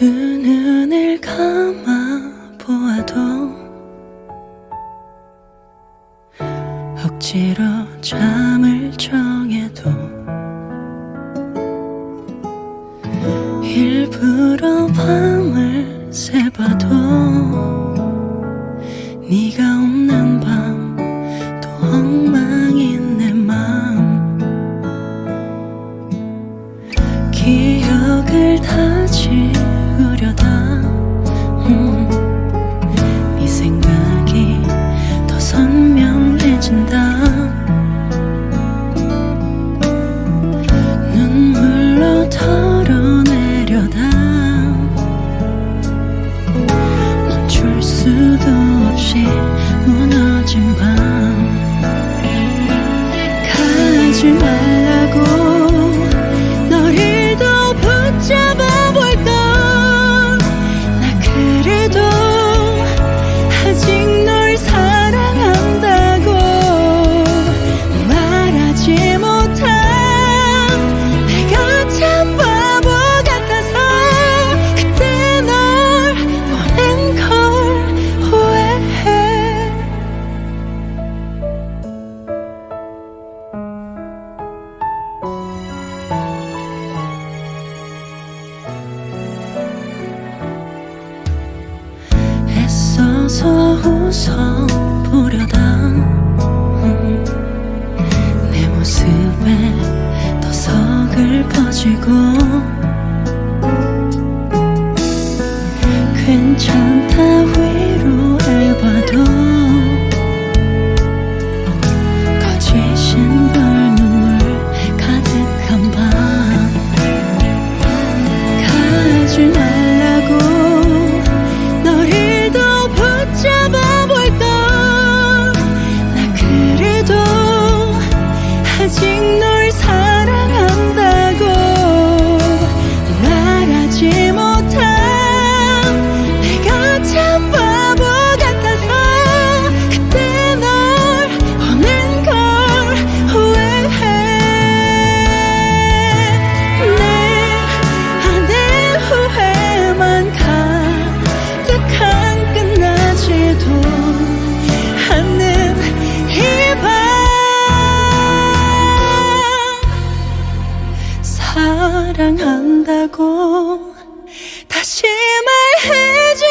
눈을 감아 보아도 억지로 잠을 정해도 일부러 밤을 새봐도 네가 없는 밤 또 엉망인 내 맘 기억을 다지 우려다. 음, 네 생각이 더 선명해진다. 눈물로 털어내려다. 멈출 수도 없이 무너진 밤. 가지 말 错，无从。 사랑한다고 다시 말해주